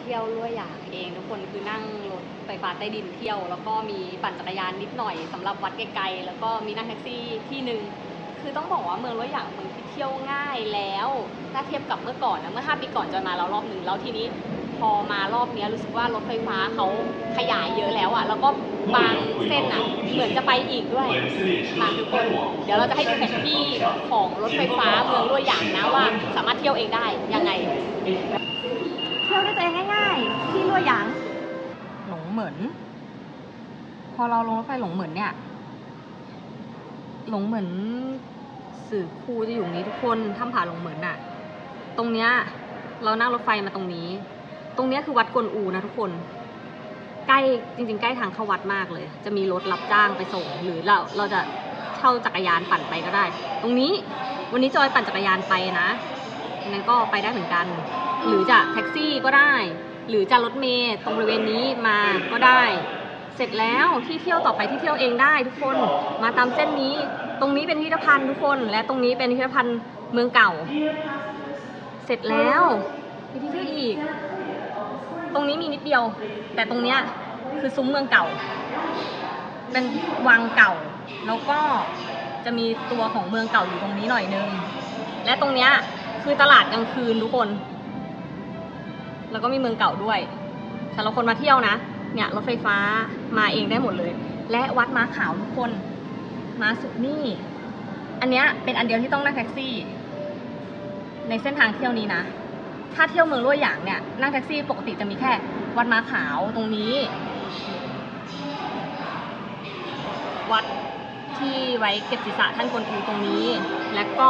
เที่ยวลั่วอย่างเองทุกคนคือนั่งรถไฟฟ้าใต้ดินเที่ยว แล้วก็มีปั่นจักรยานนิดหน่อยสำหรับวัดไกลๆแล้วก็มีนั่งแท็กซี่ที่หนึ่งคือต้องบอกว่าเมืองลั่วอย่างเมืองที่เที่ยวง่ายแล้วถ้าเทียบกับเมื่อก่อนนะเมื่อ 5 ปีก่อนจอยมาแล้วรอบหนึ่งแล้วทีนี้พอมารอบนี้รู้สึกว่ารถไฟฟ้าเขาขยายเยอะแล้วอะแล้วก็บางเส้นอะเหมือนจะไปอีกด้วยมาทุกคนเดี๋ยวเราจะให้ดูแผนที่ของรถไฟฟ้าเมืองลั่วอย่างนะว่าสามารถเที่ยวเองได้ยังไง เหมือนพอเราลงรถไฟหลงเหมือนเนี่ย หลงเหมือนสื่อครูจะอยู่นี้ทุกคนถ้ำผาหลงเหมือนน่ะตรงเนี้ยเรานั่งรถไฟมาตรงนี้ ตรงเนี้ยคือวัดกวนอูนะทุกคน ใกล้จริง ๆ ใกล้ทางเข้าวัดมากเลย จะมีรถรับจ้างไปส่ง หรือเราเราจะเช่าจักรยานปั่นไปก็ได้ ตรงนี้วันนี้จอยปั่นจักรยานไปนะนั้นก็ไปได้เหมือนกัน หรือจะแท็กซี่ก็ได้ หรือจะรถเมล์ตรงบริเวณนี้มาก็ได้ เสร็จแล้วที่เที่ยวต่อไปที่เที่ยวเองได้ทุกคนมาตามเส้นนี้ ตรงนี้เป็นพิพิธภัณฑ์ทุกคน และตรงนี้เป็นพิพิธภัณฑ์เมืองเก่า เสร็จแล้วมีที่เที่ยวอีก ตรงนี้มีนิดเดียว แต่ตรงเนี้ยคือซุ้มเมืองเก่า เป็นวังเก่า แล้วก็จะมีตัวของเมืองเก่าอยู่ตรงนี้หน่อยนึง และตรงเนี้ยคือตลาดกลางคืนทุกคน แล้วก็มีเมืองเก่าด้วยสำหรับคนมาเที่ยวนะ เนี่ยรถไฟฟ้ามาเองได้หมดเลย และวัดม้าขาวทุกคนมาสุดนี่ อันเนี้ยเป็นอันเดียวที่ต้องนั่งแท็กซี่ ในเส้นทางเที่ยวนี้นะ ถ้าเที่ยวเมืองลั่วหยางเนี่ยนั่งแท็กซี่ปกติจะมีแค่ วัดม้าขาวตรงนี้ วัดที่ไว้เก็บศีรษะท่านกวนอูตรงนี้ และก็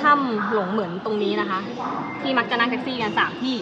ถ้ำหลงเหมือนตรงนี้นะคะ ที่มักจะนั่งแท็กซี่กันสามที่